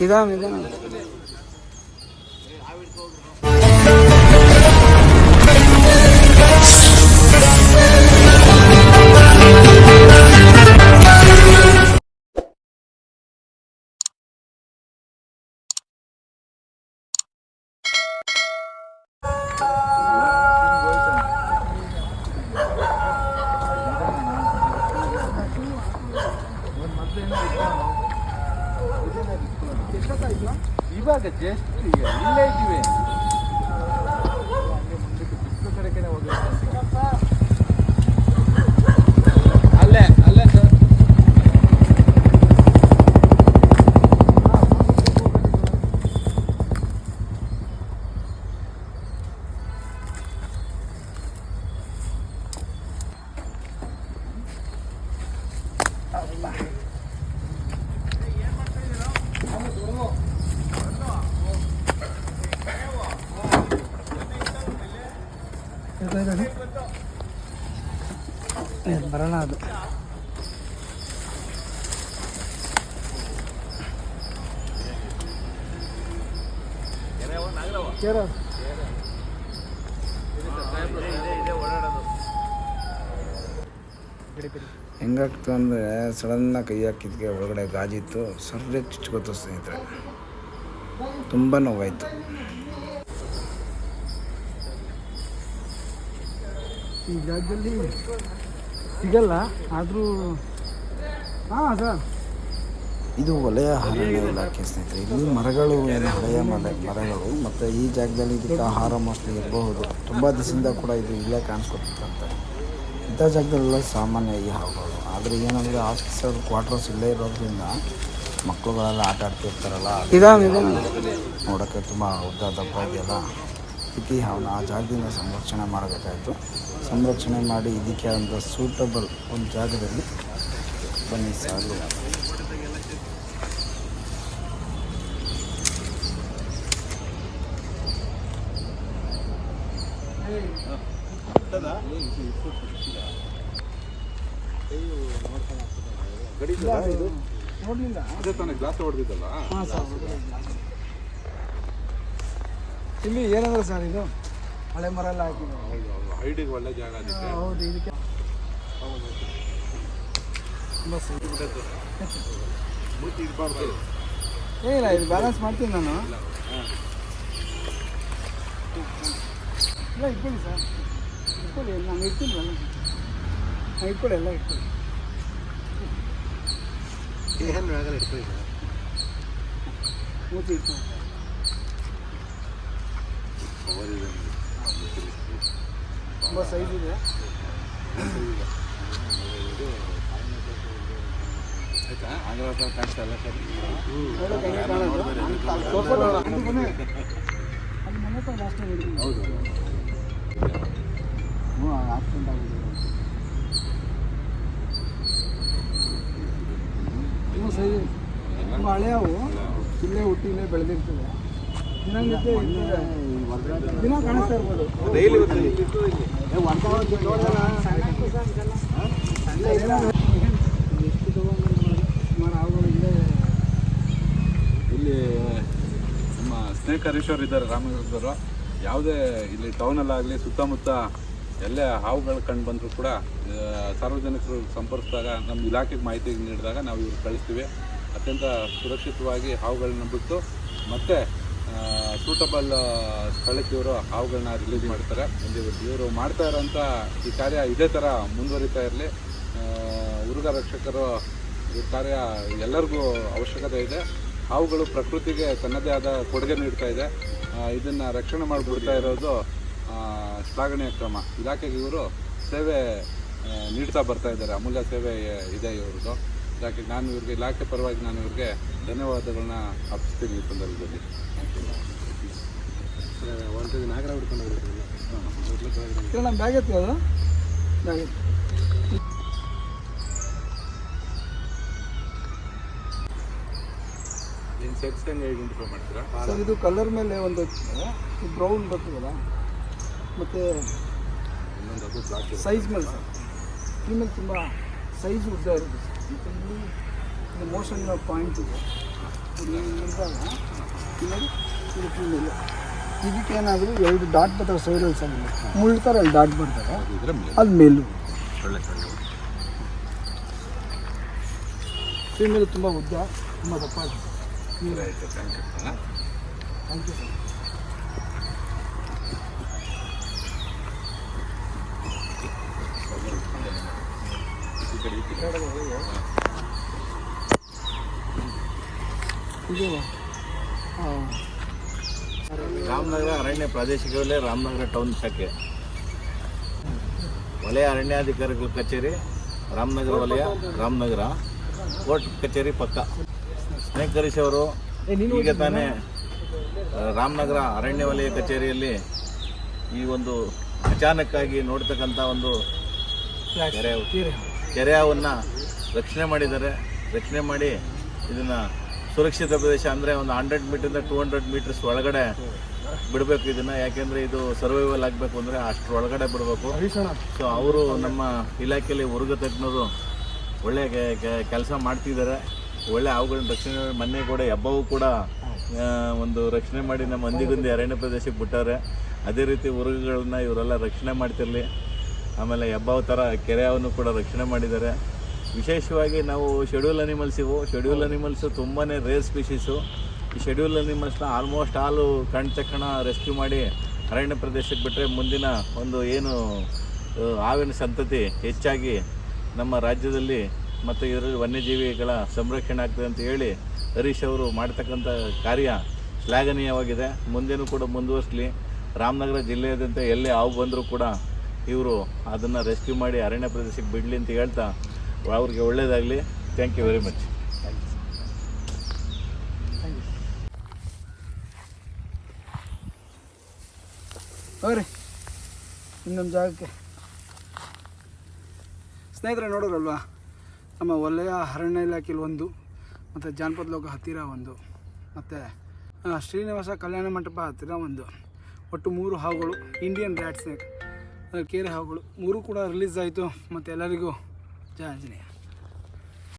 இதான் இதான் Thank you. ಇವಾಗ ಜಸ್ಟ್ ಇಲ್ಲೇ ಇದ್ದೀವಿ ಅಲ್ಲೇ ಅಲ್ಲೇ ಸರ್ ಬರೋಣ ಅದು. ಹೆಂಗಾಗ್ತು ಅಂದರೆ ಸಡನ್ನಾಗಿ ಕೈ ಹಾಕಿದ್ಕೆ ಒಳಗಡೆ ಗಾಜಿತ್ತು ಸರ್ರೆ ಚುಚ್ಕೋತು ಸ್ನೇಹಿತರೆ. ತುಂಬ ನೋವಾಯಿತು. ಈ ಜಾಗದಲ್ಲಿ ಸಿಗಲ್ಲ ಆದರೂ ಹಾಂ ಸರ್. ಇದು ವಲಯ ಅರಣ್ಯ ಇಲಾಖೆ ಸ್ನೇಹಿತರೆ? ಇಲ್ಲಿ ಮರಗಳು ಏನು ಹಳೆಯ ಮರ ಮರಗಳು ಮತ್ತು ಈ ಜಾಗದಲ್ಲಿ ಇದಕ್ಕೆ ಆಹಾರ ಮೋಸ್ಟ್ಲಿ ಇರಬಹುದು. ತುಂಬ ದಿವಸದಿಂದ ಕೂಡ ಇದು ಇಲ್ಲೇ ಕಾಣಿಸ್ಕೊತಿತ್ತಂತೆ ಇಂಥ ಜಾಗದಲ್ಲೆಲ್ಲ ಸಾಮಾನ್ಯ ಈ ಹಾವುಗಳು. ಆದರೆ ಏನಂದರೆ ಆಫೀಸರ್ ಕ್ವಾರ್ಟರ್ಸ್ ಇಲ್ಲೇ ಇರೋದ್ರಿಂದ ಮಕ್ಕಳುಗಳೆಲ್ಲ ಆಟ ಆಡ್ತಿರ್ತಾರಲ್ಲ ನೋಡೋಕ್ಕೆ ತುಂಬ ಉದ್ದ ದಪ್ಪ ಇದೆಯಲ್ಲ ಇದಕ್ಕೆ ಅವನು ಹಾವನ್ನ ಆ ಜಾಗದಿಂದ ಸಂರಕ್ಷಣೆ ಮಾಡಬೇಕಾಯಿತು. ಸಂರಕ್ಷಣೆ ಮಾಡಿ ಇದಕ್ಕೆ ಒಂದು ಸೂಟಬಲ್ ಒಂದು ಜಾಗದಲ್ಲಿ ಬನ್ನಿ ಸಾಲು ನೋಡಲಿಲ್ಲ. ಅದೇ ತಾನೇ ಗ್ಲಾಸ್ ಹೊಡೆದಿದ್ದಲ್ಲ? ಹಾಂ ಸರ್. ಇಲ್ಲಿ ಏನಂದ್ರೆ ಸರ್ ಇದು? ಹಳೆ ಮರ ಎಲ್ಲ ಹಾಕಿದ್ದಾರೆ. ಹೌದು ಹೌದು. ಹೈಡಿಗೆ ಒಳ್ಳೆ ಜಾಗ ಅದಕ್ಕೆ ಹೌದು ಇದಕ್ಕೆ ತುಂಬ ಸರಿ. ಮೂತಿ ಇರಬಾರ್ದು ಏನಿಲ್ಲ ಇದು ಬ್ಯಾಲೆನ್ಸ್ ಮಾಡ್ತೀನಿ ನಾನು. ಇಲ್ಲ ಇಟ್ಕೊಳ್ಳಿ ಸರ್. ಇಟ್ಕೊಳ್ಳಿ ನಾನು ಇರ್ತೀನಿ ಬ್ಯಾಲೆನ್ಸ್ ನಾನು ಇಟ್ಕೊಳ್ಳಿ ಎಲ್ಲ ಇಟ್ಕೊಳ್ಳಿ. ಏನು ಆಗಲ್ಲ ಇಟ್ಕೊಳ್ಳಿ ಮೂತಿ ಇಟ್ಕೊಳ್ಳಿ. ತುಂಬ ಸೈಜ್ ಇದೆ. ಆಯ್ತಾ? ಆಂಗ್ಲ ಕಾಣಿಸ್ತಾ ಇಲ್ಲ ಸರ್. ಹತ್ರ ಹೌದು. ಹ್ಞೂ ಆಕ್ಸಿಡೆಂಟ್ ಆಗಿದೆ. ಇನ್ನೂ ಸೈ ತುಂಬ ಹಳೆಯವು. ಇಲ್ಲೇ ಹುಟ್ಟಿ ಇಲ್ಲೇ ಬೆಳೆದಿರ್ತದೆ. ಡೈಲಿ ಇಲ್ಲೇ ನಮ್ಮ ಸ್ನೇಹ ಹರೀಶ್ವರ್ ಇದ್ದಾರೆ ರಾಮನಗರದವರು. ಯಾವುದೇ ಇಲ್ಲಿ ಟೌನಲ್ಲಾಗಲಿ ಸುತ್ತಮುತ್ತ ಎಲ್ಲೇ ಹಾವುಗಳು ಕಂಡು ಬಂದರೂ ಕೂಡ ಸಾರ್ವಜನಿಕರು ಸಂಪರ್ಕಿಸಿದಾಗ ನಮ್ಮ ಇಲಾಖೆಗೆ ಮಾಹಿತಿ ನೀಡಿದಾಗ ನಾವು ಇವ್ರು ಕಳಿಸ್ತೀವಿ. ಅತ್ಯಂತ ಸುರಕ್ಷಿತವಾಗಿ ಹಾವುಗಳನ್ನ ಬಿಟ್ಟು ಮತ್ತೆ ಸೂಟಬಲ್ ಸ್ಥಳಕ್ಕೆ ಇವರು ಹಾವುಗಳನ್ನ ರಿಲೀಸ್ ಮಾಡ್ತಾರೆ. ಇವರು ಮಾಡ್ತಾ ಇರೋಂಥ ಈ ಕಾರ್ಯ ಇದೇ ಥರ ಮುಂದುವರಿತಾ ಇರಲಿ. ಉರುಗ ರಕ್ಷಕರು ಈ ಕಾರ್ಯ ಎಲ್ಲರಿಗೂ ಅವಶ್ಯಕತೆ ಇದೆ. ಹಾವುಗಳು ಪ್ರಕೃತಿಗೆ ತನ್ನದೇ ಆದ ಕೊಡುಗೆ ನೀಡ್ತಾ ಇದೆ. ಇದನ್ನು ರಕ್ಷಣೆ ಮಾಡಿಬಿಡ್ತಾ ಇರೋದು ಶ್ಲಾಘನೀಯ ಕ್ರಮ. ಇಲಾಖೆಗೆ ಇವರು ಸೇವೆ ನೀಡ್ತಾ ಬರ್ತಾ ಇದ್ದಾರೆ. ಅಮೂಲ್ಯ ಸೇವೆ ಇದೆ ಇವ್ರದ್ದು. ಇಲಾಖೆಗೆ ನಾನು ಇವ್ರಿಗೆ ಇಲಾಖೆ ಪರವಾಗಿ ನಾನು ಇವ್ರಿಗೆ ಧನ್ಯವಾದಗಳನ್ನ ಅರ್ಪಿಸ್ತೀನಿ ಈ ಸಂದರ್ಭದಲ್ಲಿ. ಒಂದು ನಾಗರ ಹಿಡ್ಕೊಂಡು ಬ್ಯಾಗ್ ಎತ್ತಿ ಅದು ಬ್ಯಾಗ್ ಎತ್ತಿ ಮಾಡ್ತೀರಾ? ಸರ್ ಇದು ಕಲರ್ ಮೇಲೆ ಒಂದು ಬ್ರೌನ್ ಬರ್ತದಲ್ಲ ಮತ್ತು ಸೈಜ್ ಮೇಲೆ ಸರ್ ಫೀಮೇಲ್ ತುಂಬ ಸೈಜ್ ಉದ್ದ ಇರುತ್ತೆ ಮತ್ತು ಇಲ್ಲಿ ಇದು ಮೋಷನ್ ಪಾಯಿಂಟ್ ಇದೆ. ಇಲ್ಲಿ full ಇದೆ. ಇದಕ್ಕೆ ಏನಾದರೂ ಎರಡು ಡಾಟ್ ಬರ್ತಾರೆ ಸೈಡಲ್ಲಿ ಸೈಡ್ ಮುಳ್ಳು ಥರ ಅಲ್ಲಿ ಡಾಟ್ ಬರ್ತಾರೆ ಅದು ಮೇಲು. ಫೀಮೇಲ್ ತುಂಬ ಉದ್ದ ತುಂಬ ದಪ್ಪ ಥ್ಯಾಂಕ್ ಯು ಸರ್ ಇದು ಹಾಂ. ರಾಮನಗರ ಅರಣ್ಯ ಪ್ರಾದೇಶಿಕ ವಲಯ ರಾಮನಗರ ಟೌನ್ ಶಾಖೆ. ವಲಯ ಅರಣ್ಯಾಧಿಕಾರಿಗಳ ಕಚೇರಿ ರಾಮನಗರ ವಲಯ ರಾಮನಗರ ಕೋರ್ಟ್ ಕಚೇರಿ ಪಕ್ಕ. ಸ್ನೇಕ್ ಹರೀಶ್ ಅವರು ಈಗ ತಾನೇ ರಾಮನಗರ ಅರಣ್ಯ ವಲಯ ಕಚೇರಿಯಲ್ಲಿ ಈ ಒಂದು ಅಚಾನಕ್ಕಾಗಿ ನೋಡ್ತಕ್ಕಂಥ ಒಂದು ಕೆರೆ ಕೆರೆಯವನ್ನು ರಕ್ಷಣೆ ಮಾಡಿದ್ದಾರೆ. ರಕ್ಷಣೆ ಮಾಡಿ ಇದನ್ನು ಸುರಕ್ಷಿತ ಪ್ರದೇಶ ಅಂದರೆ ಒಂದು ಹಂಡ್ರೆಡ್ ಮೀಟ್ರಿಂದ ಟೂ ಹಂಡ್ರೆಡ್ ಮೀಟರ್ಸ್ ಒಳಗಡೆ ಬಿಡಬೇಕು ಇದನ್ನು, ಯಾಕೆಂದರೆ ಇದು ಸರ್ವೈವಲ್ ಆಗಬೇಕು ಅಂದರೆ ಅಷ್ಟರ ಒಳಗಡೆ ಬಿಡಬೇಕು. ಸೊ ಅವರು ನಮ್ಮ ಇಲಾಖೆಯಲ್ಲಿ ಉರುಗ ತಜ್ಞರು ಒಳ್ಳೆ ಕೆಲಸ ಮಾಡ್ತಿದ್ದಾರೆ ಒಳ್ಳೆ ಅವುಗಳನ್ನ ರಕ್ಷಣೆ ಮೊನ್ನೆ ಕೂಡ ಹಬ್ಬವೂ ಕೂಡ ಒಂದು ರಕ್ಷಣೆ ಮಾಡಿ ನಮ್ಮ ಹಂದಿಗುಂದಿ ಅರಣ್ಯ ಪ್ರದೇಶಕ್ಕೆ ಬಿಟ್ಟವ್ರೆ ಅದೇ ರೀತಿ ಉರುಗುಗಳನ್ನ ಇವರೆಲ್ಲ ರಕ್ಷಣೆ ಮಾಡ್ತಿರಲಿ. ಆಮೇಲೆ ಹೆಬ್ಬಾವ ಥರ ಕೆರೆಯವನ್ನು ಕೂಡ ರಕ್ಷಣೆ ಮಾಡಿದ್ದಾರೆ. ವಿಶೇಷವಾಗಿ ನಾವು ಶೆಡ್ಯೂಲ್ ಅನಿಮಲ್ಸ್ ಇವು. ಶೆಡ್ಯೂಲ್ ಅನಿಮಲ್ಸು ತುಂಬಾ ರೇರ್ ಸ್ಪೀಷೀಸು ಈ ಶೆಡ್ಯೂಲ್ ಅನಿಮಲ್ಸ್ನ ಆಲ್ಮೋಸ್ಟ್ ಆಲ್ ಕಣ್ ತಕ್ಷಣ ರೆಸ್ಕ್ಯೂ ಮಾಡಿ ಅರಣ್ಯ ಪ್ರದೇಶಕ್ಕೆ ಬಿಟ್ಟರೆ ಮುಂದಿನ ಒಂದು ಏನು ಹಾವಿನ ಸಂತತಿ ಹೆಚ್ಚಾಗಿ ನಮ್ಮ ರಾಜ್ಯದಲ್ಲಿ ಮತ್ತು ಇದರಲ್ಲಿ ವನ್ಯಜೀವಿಗಳ ಸಂರಕ್ಷಣೆ ಆಗ್ತದೆ ಅಂತ ಹೇಳಿ ಹರೀಶ್ ಅವರು ಮಾಡ್ತಕ್ಕಂಥ ಕಾರ್ಯ ಶ್ಲಾಘನೀಯವಾಗಿದೆ. ಮುಂದೇನು ಕೂಡ ಮುಂದುವರಿಸಲಿ. ರಾಮನಗರ ಜಿಲ್ಲೆಯಾದ್ಯಂತ ಎಲ್ಲೇ ಹಾವು ಬಂದರೂ ಕೂಡ ಇವರು ಅದನ್ನು ರೆಸ್ಕ್ಯೂ ಮಾಡಿ ಅರಣ್ಯ ಪ್ರದೇಶಕ್ಕೆ ಬಿಡಲಿ ಅಂತ ಹೇಳ್ತಾ ಅವ್ರಿಗೆ ಒಳ್ಳೆಯದಾಗಲಿ ಥ್ಯಾಂಕ್ ಯು ವೆರಿ ಮಚ್ ಹೋಗ್ರಿ. ಇನ್ನೊಂದು ಜಾಗಕ್ಕೆ. ಸ್ನೇಹಿತರೆ ನೋಡೋರಲ್ವ ನಮ್ಮ ವಲಯ ಅರಣ್ಯ ಇಲಾಖೆಯಲ್ಲಿ ಒಂದು, ಮತ್ತು ಜಾನಪದ ಲೋಕ ಹತ್ತಿರ ಒಂದು, ಮತ್ತು ಶ್ರೀನಿವಾಸ ಕಲ್ಯಾಣ ಮಂಟಪ ಹತ್ತಿರ ಒಂದು. ಒಟ್ಟು ಮೂರು ಹಾವುಗಳು ಇಂಡಿಯನ್ ರ್ಯಾಟ್ ಸ್ನೇಕ್ ಕೇರೆ ಹಾವುಗಳು. ಮೂರು ಕೂಡ ರಿಲೀಸ್ ಆಯಿತು, ಮತ್ತು ಎಲ್ಲರಿಗೂ ಜಯ ಆಂಜನೇಯ.